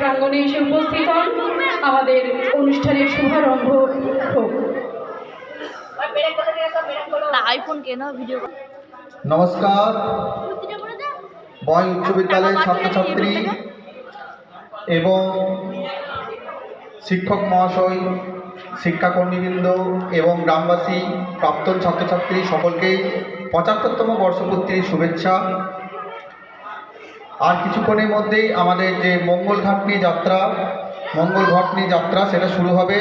প্রাঙ্গণে এসে উপস্থিত হন। আমাদের অনুষ্ঠানের শুভারম্ভ হোক। নমস্কার। বয় উচ্চ বিদ্যালয়ের ছাত্রছাত্রী এবং শিক্ষক মহাশয় শিক্ষাকর্মীবৃন্দ এবং গ্রামবাসী প্রাক্তন ছাত্রছাত্রী সকলকেই পঁচাত্তরতম বর্ষপূর্তির শুভেচ্ছা। আর কিছুক্ষণের মধ্যেই আমাদের যে মঙ্গল ঘাট নিয়ে যাত্রা মঙ্গল ঘাট নিয়ে যাত্রা, সেটা শুরু হবে।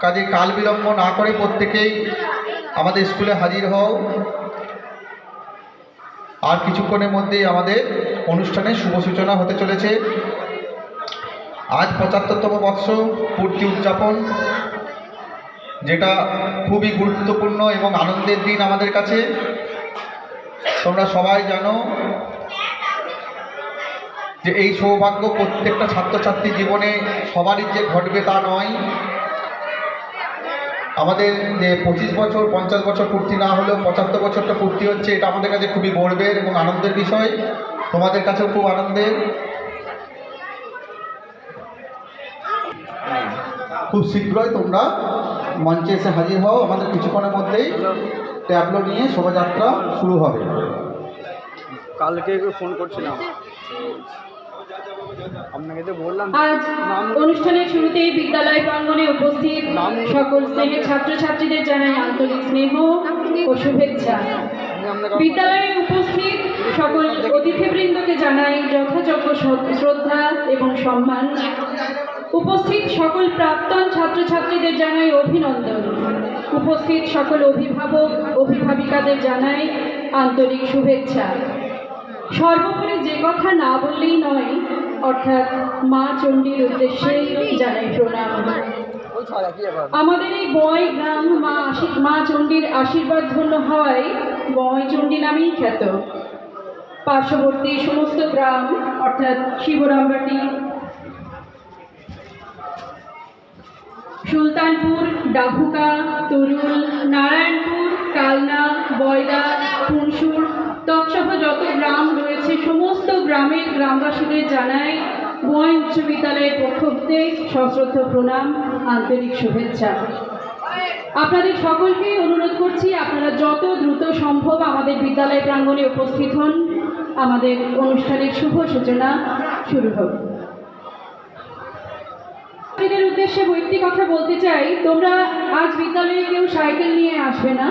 কাজে কাল বিলম্ব না করে প্রত্যেকেই আমাদের স্কুলে হাজির হও। আর কিছুক্ষণের মধ্যেই আমাদের অনুষ্ঠানের শুভ সূচনা হতে চলেছে। আজ পঁচাত্তরতম বর্ষ পূর্তি উদযাপন, যেটা খুবই গুরুত্বপূর্ণ এবং আনন্দের দিন আমাদের কাছে। তোমরা সবাই জানো যে এই সৌভাগ্য প্রত্যেকটা ছাত্রছাত্রী জীবনে সবারই যে ঘটবে তা নয়। আমাদের যে পঁচিশ বছর, পঞ্চাশ বছর পূর্তি না হলেও পঁচাত্তর বছরটা পূর্তি হচ্ছে, এটা আমাদের কাছে খুবই গর্বের এবং আনন্দের বিষয়। তোমাদের কাছেও খুব আনন্দের। খুব শীঘ্রই তোমরা মঞ্চে এসে হাজির হও আমাদের কিছুক্ষণের মধ্যেই। ট্যাবলো নিয়ে শোভাযাত্রা শুরু হবে। কালকে ফোন করছিলাম। আপনাকে তো বললাম আজ অনুষ্ঠানের শুরুতেই বিদ্যালয় প্রাঙ্গণে উপস্থিত সকল শ্রেণির ছাত্রছাত্রীদের জানাই আন্তরিক স্নেহ ও শুভেচ্ছা। বিদ্যালয়ে উপস্থিত সকল অতিথিবৃন্দকে জানাই যথাযোগ্য শ্রদ্ধা এবং সম্মান। উপস্থিত সকল প্রাক্তন ছাত্রছাত্রীদের জানাই অভিনন্দন। উপস্থিত সকল অভিভাবক অভিভাবিকাদের জানাই আন্তরিক শুভেচ্ছা। সর্বোপরি যে কথা না বললেই নয়, অর্থাৎ মা চণ্ডীর উদ্দেশ্যে জানাই প্রণাম। আমাদের এই বয় গ্রাম মা মা চণ্ডীর আশীর্বাদ ধন্য হয় বয় চণ্ডী নামেই খ্যাত। পার্শ্ববর্তী সমস্ত গ্রাম, অর্থাৎ শিবরামবাটি, সুলতানপুর ডাভুকা তরুল, নারায়ণপুর, কালনা, বয়দা ফুনসুর গ্রামের গ্রামবাসীদের জানাই গোয়াই উচ্চ বিদ্যালয়ের পক্ষ হতে সশ্রদ্ধ প্রণাম, আন্তরিক শুভেচ্ছা। আপনাদের সকলকেই অনুরোধ করছি, আপনারা যত দ্রুত সম্ভব আমাদের বিদ্যালয় প্রাঙ্গণে উপস্থিত হন। আমাদের অনুষ্ঠানের শুভ সূচনা শুরু হোক। ছাত্রীদের উদ্দেশ্যে বৈয়ক্তি কথা বলতে চাই, তোমরা আজ বিদ্যালয়ে কেউ সাইকেল নিয়ে আসবে না।